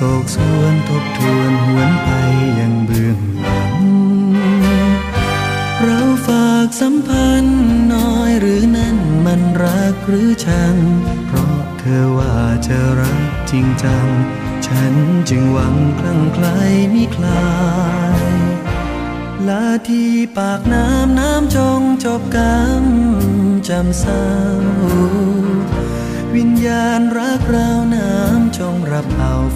ศกสวนทบทวนหวนไปยังเบื้องหลัง เราฝากสัมพันธ์น้อยหรือนั่นมันรักหรือชัง เพราะเธอว่าจะรักจริงจัง ฉันจึงหวังคลั่งไคล้มิคลายลาที่ปากน้ำน้ำจงจบกรรมจำเศร้า วิญญาณรักเรา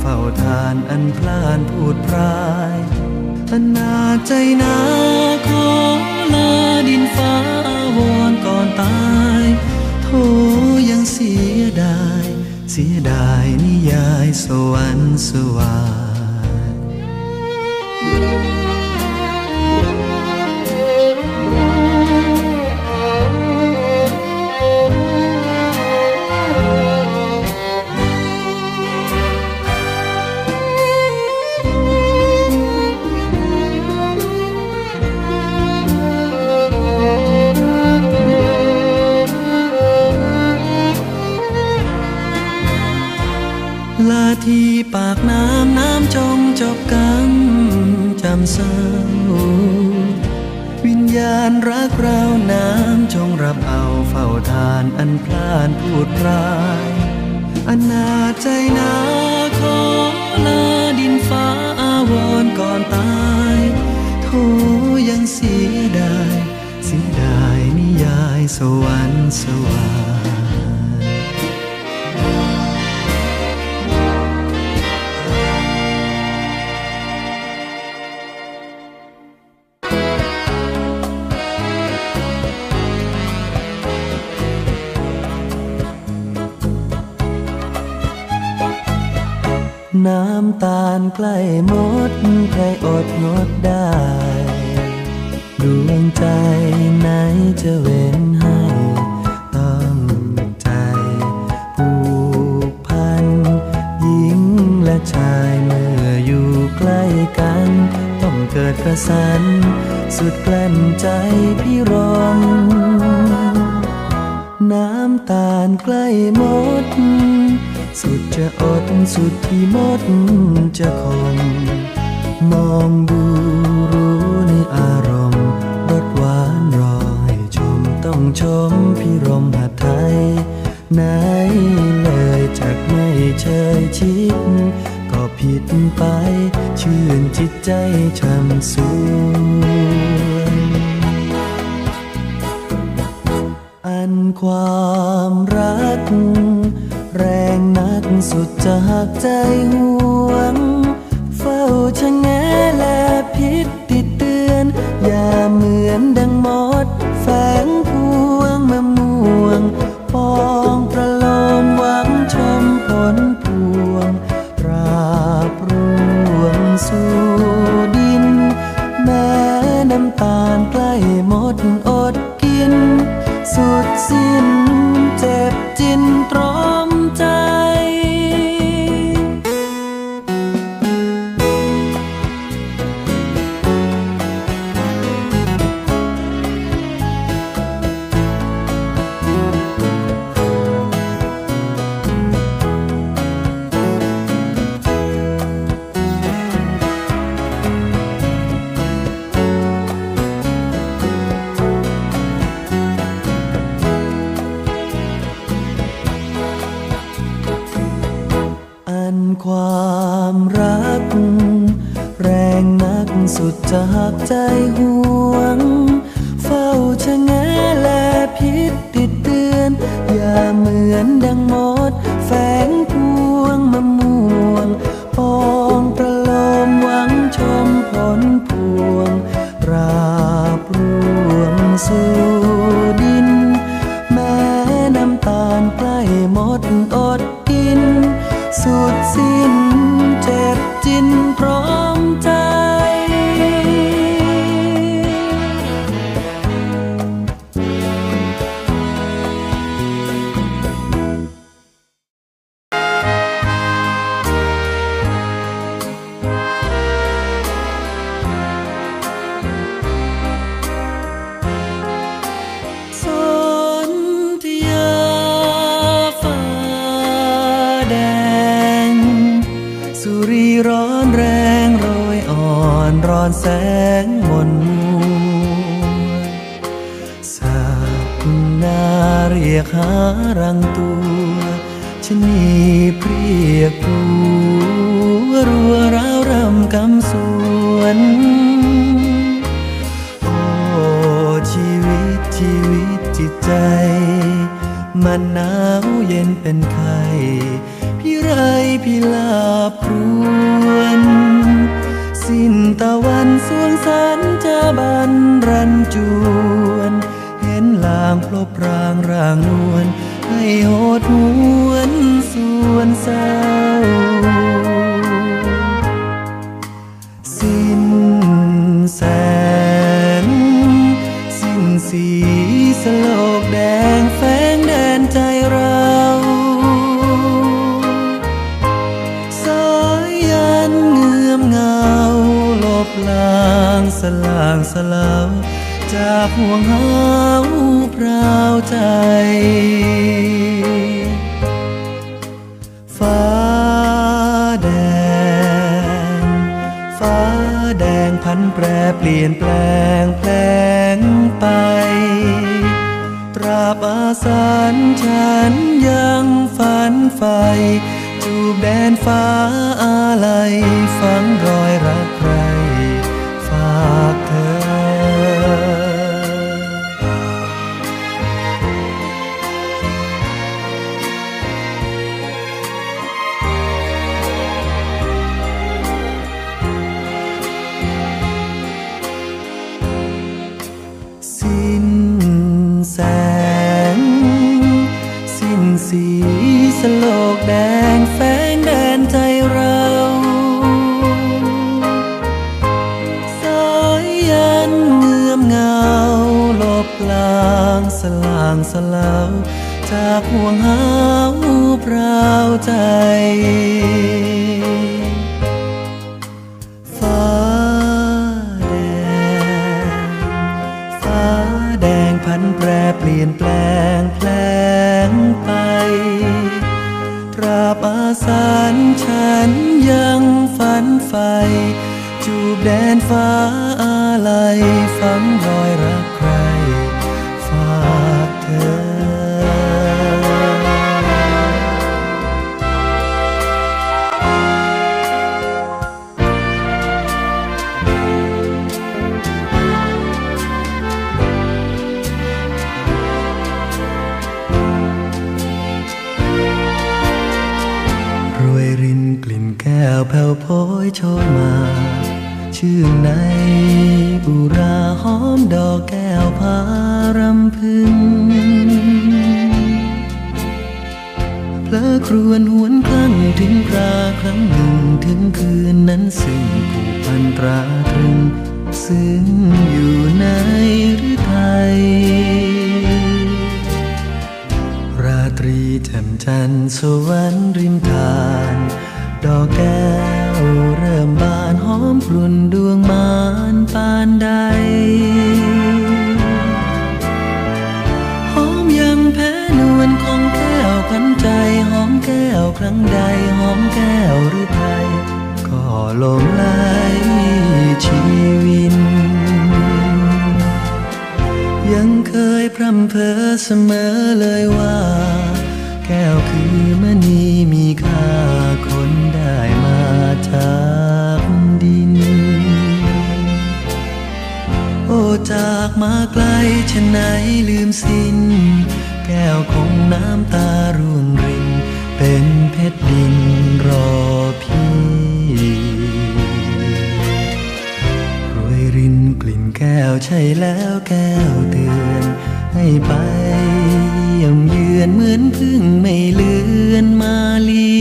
เฝ้าทานอันพลานพูดพรายอนาใจนาขอลาดินฟ้าวอนก่อนตายโทยังเสียดาย เสียดายนิยายสวรรค์สวา ยังเสียดายเสียดายนิยายสวรรค์สวาสน้ำตาลใกล้หมดใครอดงดได้ งใจไหนจะเว้นให้ต้องใจ ผูกพันหญิงและชายเมื่ออยู่ใกล้กัน ต้องเกิดกระสัน สุดกลั้นใจพี่รอนน้ำตาลใกล้หมด สุดจะอดสุดที่หมดจะคง ไหนเลยจากไม่เชยชิด ก็ผิดไป ชื่นจิตใจช่ำสูงอันความรัก แรงนักสุดจะหักใจหัว ดอดกิน สุดสิ้นเจ็บจินเพราะานหนาวเย็นเป็นไข้พี่ไรพี่ลาพรวนสิ้นตะวันสวงสันจะบันรันจวน เห็นลางพลบรางร่างนวลให้โหดหวนส่วนสาางสลาวจากห่วงหาวพราวใจ ฟ้าแดง ฟ้าแดงพันแปรเปลี่ยนแปลงแปลงไปตราบอาสันฉันยังฝันไฟจูบแดนฟ้าอะไรฝังรอยรัก จากห่วงหาวพราใจ ครวนหวนคลั่งถึงคราครั้งหนึ่งถึงคืนนั้นซึ่งผูกพันตราตรึงซึ่งอยู่ในหรือไทย ราตรีแจ่มจันทร์สวรรค์ริมทาน ดอกแก้วเริ่มบานหอมกลุ่นดวงมานปานใด รั้งใดหอมแก้วหรือไทยก็ลงไหลชีวิน ยังเคยพร่ำเพ้อเสมอเลยว่า แก้วคือมณีมีค่าคนได้มาจากดิน โอ้จากมาไกลฉะไหนลืมสิ้น แก้วคงน้ำตาร่วงริน ชรดินรอพี่รวยรินกลิ่นแก้วใช่แล้วแก้วเตือน ให้ไปยี่ยมเยือนเหมือนพึ่งไม่เลือนมาลี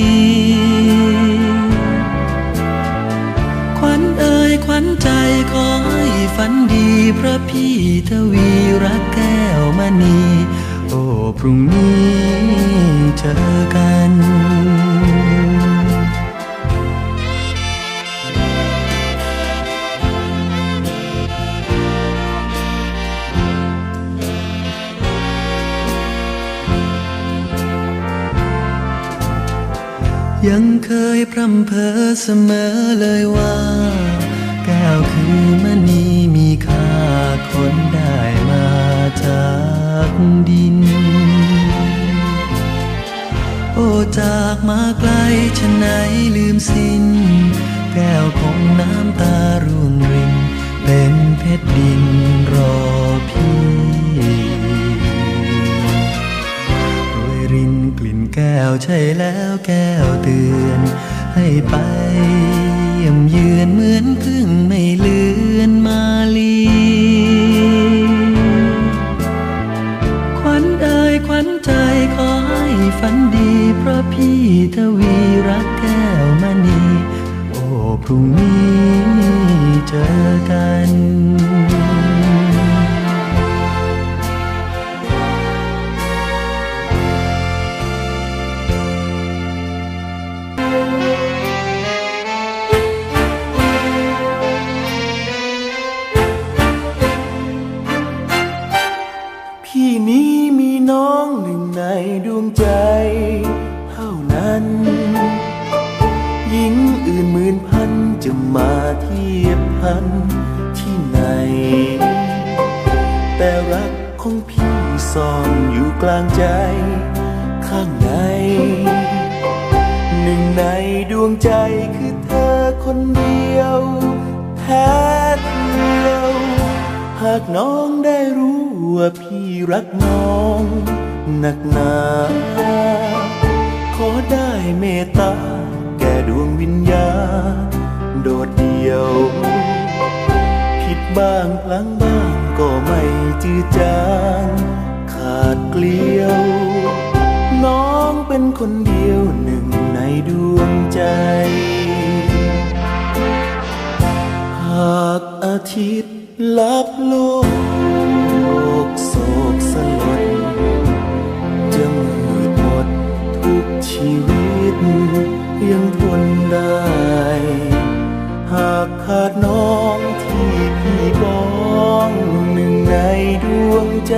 ขวัญเอ่ยขวัญใจขอให้ฝันดีพระพี่ทวีรักแก้วมณี โอ้พรุ่งนี้เจอกัน ยังเคยพร่ำเพ้อเสมอเลยว่าแก้วคือมณีมีค่าคนได้มาจากดิน โอ้จากมาไกลฉะไหนลืมสิ้น แก้วของน้ำตาร่วงรินเป็นเพชรดิน แก้วใช่แล้วแก้วเตือน ให้ไปเยี่ยมเยือนเหมือนพึ่งไม่เลือนมาลีขวัญเอ่ยขวัญใจขอให้ฝันดีเพราะพี่ทวีรักแก้วมณีโอ้พรุ่งนี้เจอกัน ยว น้องเป็นคนเดียวหนึ่งในดวงใจ หากอาทิตย์ลับโลกโศกสลดจะมืดหมดทุกชีวิต ยังทนได้ หากขาดน้องที่พี่ปองหนึ่งในดวงใจ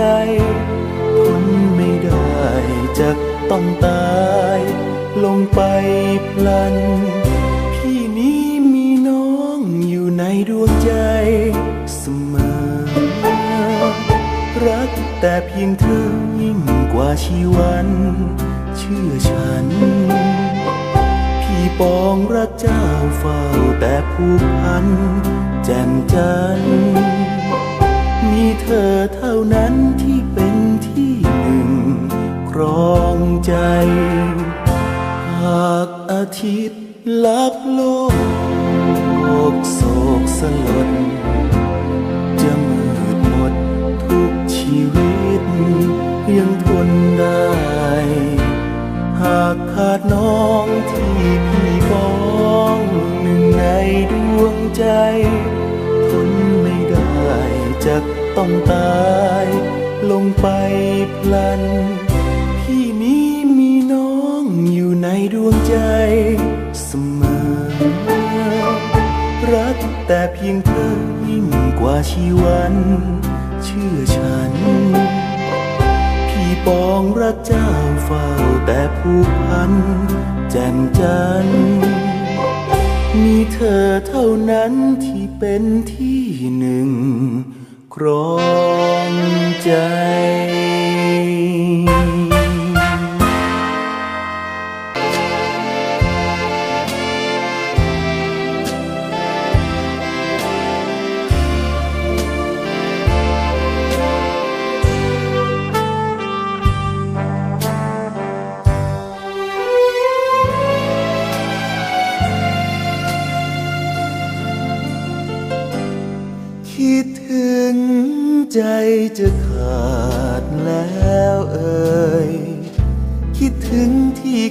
จะต้องตาย ลงไปพลัน พี่นี้มีน้องอยู่ในดวงใจเสมอ รักแต่เพียงเธอยิ่งกว่าชีวัน เชื่อฉัน พี่ปองรักเจ้าเฝ้าแต่ผูกพัน แจ่มจันทร์มีเธอเท่านั้นที่เป็น ครองใจ หากอาทิตย์ลับโลกโศกสลด จะมืดหมดทุกชีวิต ยังทนได้ หากขาดน้องที่พี่ปองหนึ่งในดวงใจ ทนไม่ได้จะต้องตาย ลงไปพลัน ดวงใจเสมอ รักแต่เพียงเธอยิ่งกว่าชีวัน เชื่อฉัน พี่ปองรักเจ้าเฝ้าแต่ผูกพัน แจ่มจันทร์มีเธอเท่านั้นที่เป็นที่หนึ่งครองใจ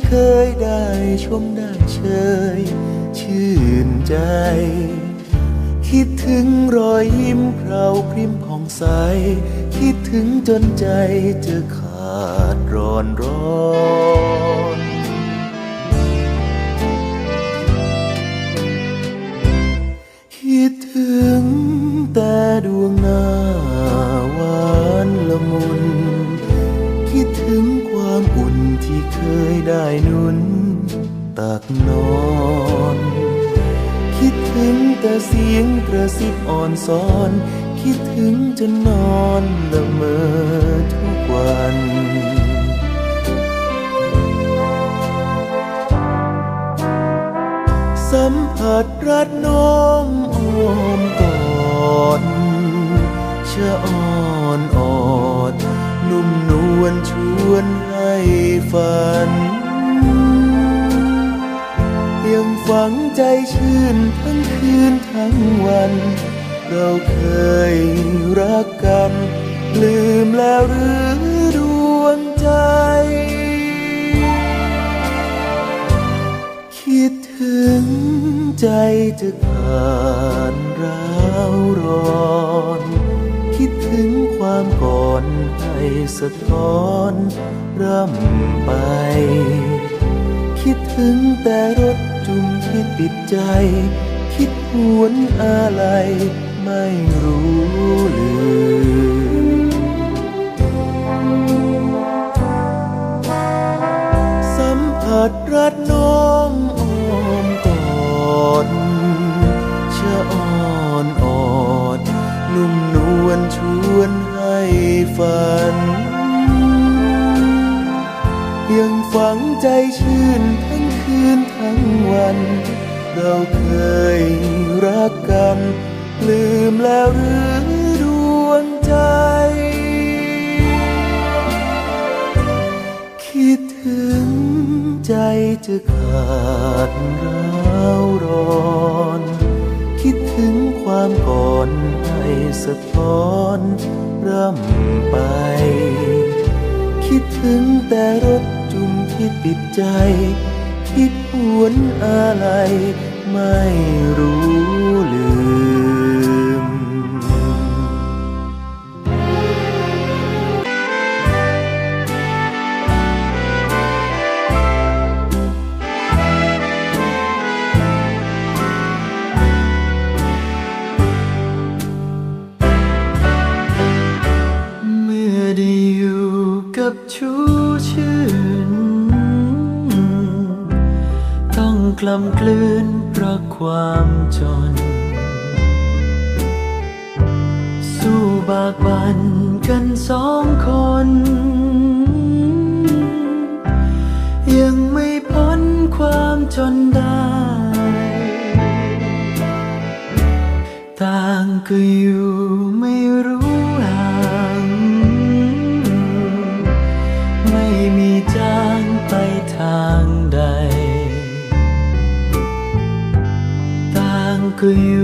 เคยได้ชมได้เชย ชื่นใจ คิดถึงรอยยิ้มเพราพริมผ่องใส คิดถึงจนใจจะขาดร้อนร้อน ซิบอ่อนสอน คิดถึงจนนอนละเมอทุกวันสัมผัสรัดน้องอ้อมกอดเชะอ่อนออด นุ่มนวลชวนให้ฝัน ยังฝังใจชื่น ทั้งคืนทั้งวัน เราเคยรักกัน ลืมแล้วหรือดวงใจ คิดถึงใจจะขาดร้าวร้อน คิดถึงความก่อนให้สะท้อนร่ำไป คิดถึงแต่รถจุมที่ปิดใจ คิดหวนอะไรไม่รู้ลืมสัมผัสรัดน้องอ้อมกอดชะอ่อนออดนุ่มนวลชวนให้ฝัน ยังฝังใจชื่นทั้งคืนทั้งวัน เราเคยรักกัน ลืมแล้วหรือดวงใจ คิดถึงใจจะขาดร้าวร้อน คิดถึงความก่อนให้สะท้อนร่ำไป คิดถึงแต่รถจุมที่ปิดใจ คิดหวนอะไรไม่รู้ลืากบันกันสองคน ยังไม่พ้นความจนได้ ต่างก็อยู่ไม่รู้ห่างไม่มีจางไปทางใด ต่างก็อยู่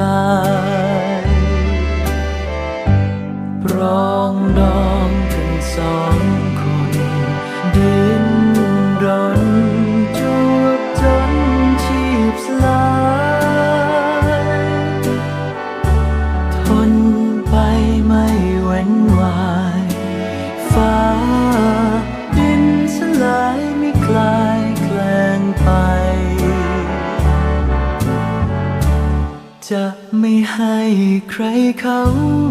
วันตายรองดองกันสองคนดินรนจวบจนชีพสลายทนไปไม่เว้นวายฟ้า จะไม่ให้ใครเขา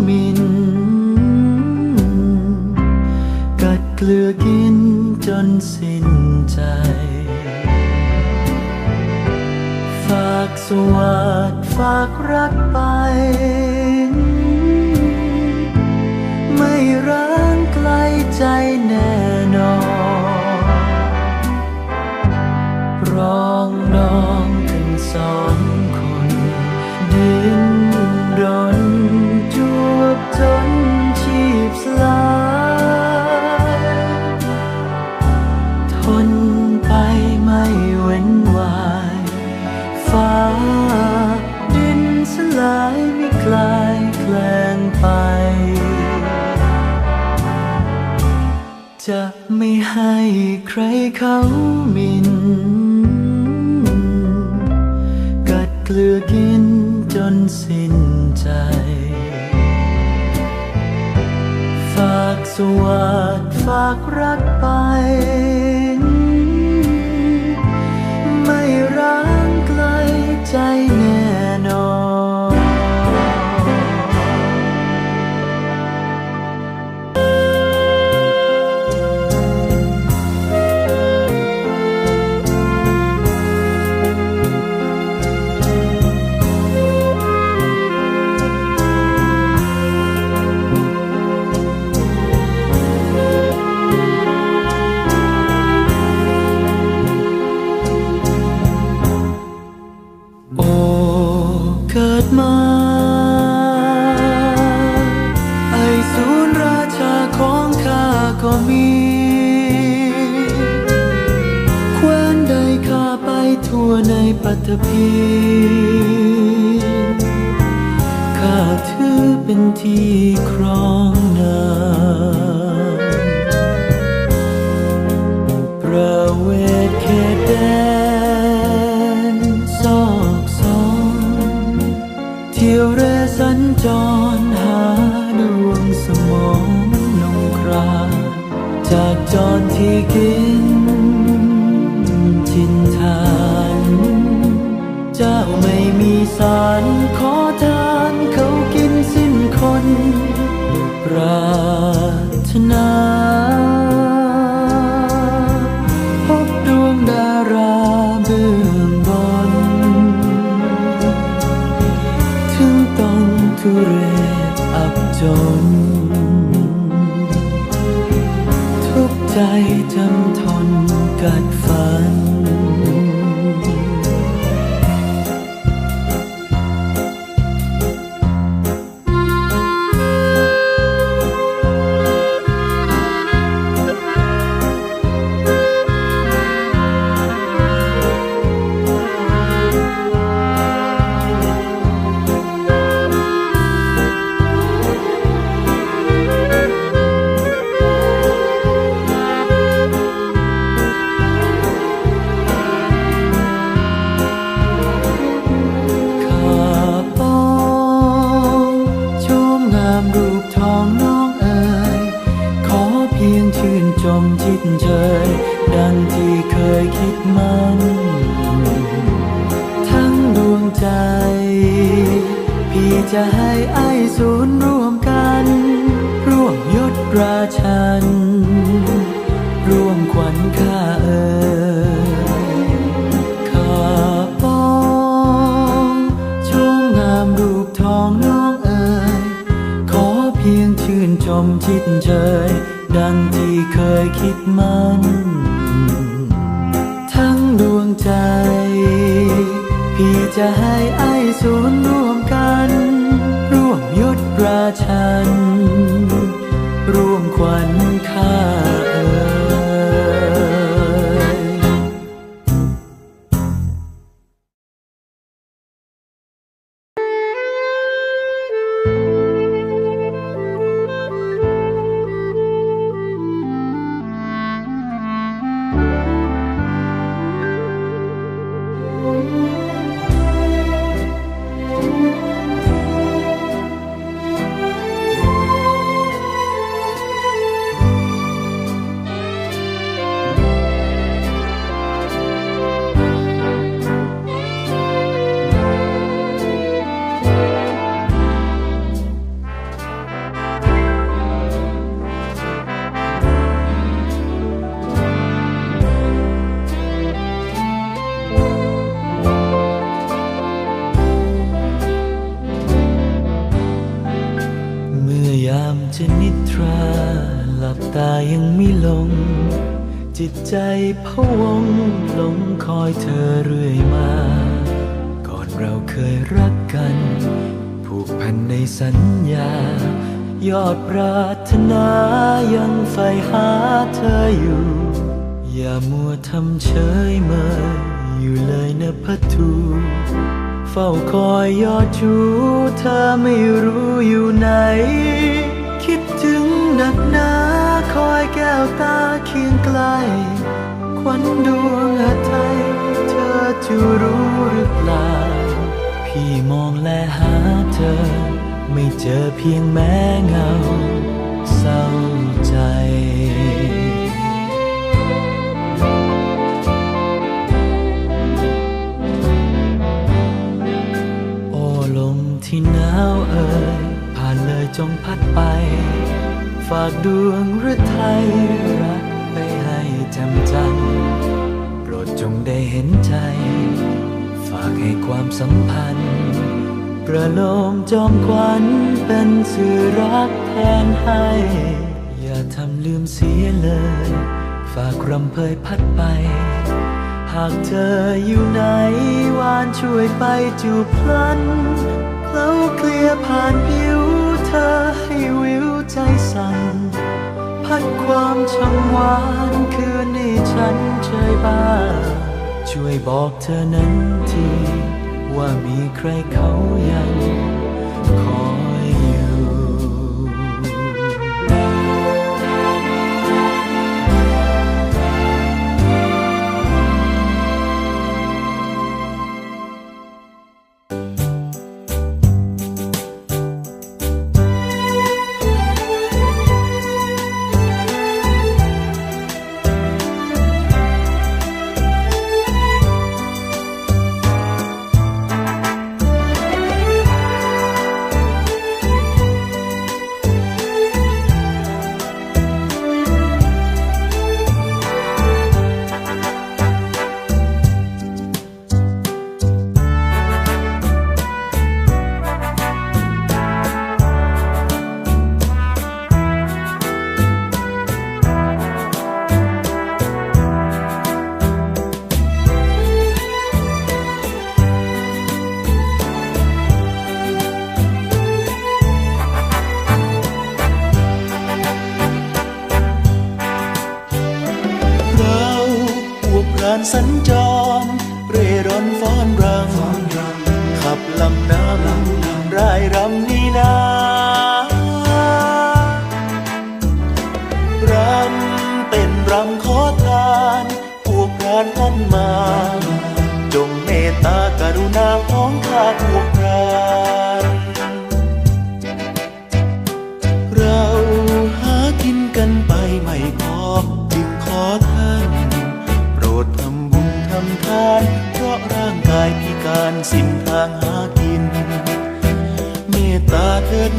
หมิน กัดเกลือกินจนสิ้นใจ ฝากสวัสดฝากรักไป ไม่ร้างไกลใจแน่นอนรองนองกันสอง ดินรนจวบจนชีพสลายทนไปไม่เว้นวายฟ้าดินสลายไม่คลายแคลงไป จะไม่ให้ใครเขามิน กัดเกลือกิน นสิ้นใจ ฝากสวัสดฝากรักไป ไม่ร้างไกลใจแน่นอน จะให้ไอ้ศูนย์ร่วมกัน ร่วมยศราชัน ร่วมขวัญข้าเอ๋ยข้าปองชมงามรูปทองน้องเอ๋ยขอเพียงชื่นชมจิตเจยดังที่เคยคิดมัน ทั้งดวงใจ พี่จะให้ พะวงหลงคอยเธอเรื่อยมา ก่อนเราเคยรักกัน ผูกพันในสัญญา ยอดปรารถนายังใฝ่หาเธออยู่ อย่ามัวทำเฉยเมยอยู่เลยนะพัทูเฝ้าคอยยอดชูเธอไม่รู้อยู่ไหน คิดถึงหนักหนาคอยแก้ววตาเคียงไกล ควันดวงอาไทยเธอจะรู้หรือเปล่า พี่มองและหาเธอ ไม่เจอเพียงแม้เงาเศร้าใจโอ้ลมที่หนาวเอ่ยผ่านเลยจงพัดไป ฝากดวงหรือไทยรักไปให้จำจันโปร ดจงได้เห็นใจ ฝากให้ความสัมพันธ์ ประโลมจอมควันเป็นสื่อรักแทนให้ อย่าทำลืมเสียเลย ฝากรำเพยพัดไป หากเธออยู่ไหนวานช่วยไปจูบพลันเล้าเคลียร์ผ่านผิวเธอให้วิวใจสั่น พัดความช่ำหวานคืนนี้ฉันใจบ้า ช่วยบอกเธอนั้นที ว่ามีใครเขายังคอย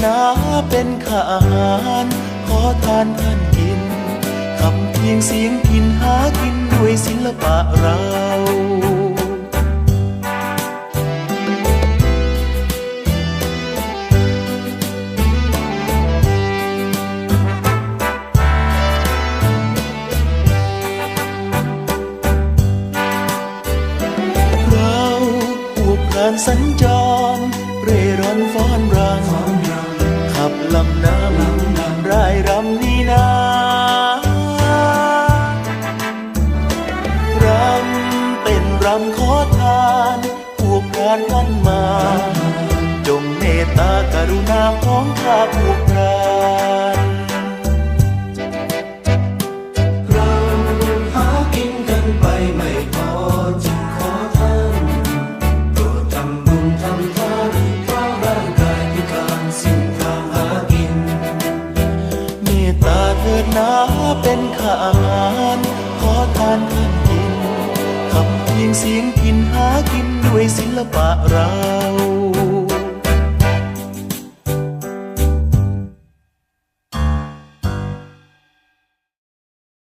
นาเป็นข้าอาหาร ขอทานท่านกินคำเพียงเสียงกินหากินด้วยศิลปะเราเราพวกพรานสัญจร อาหารขอทานท่านกินคำเพียงเสียงกินหากินด้วยศิลปะเรา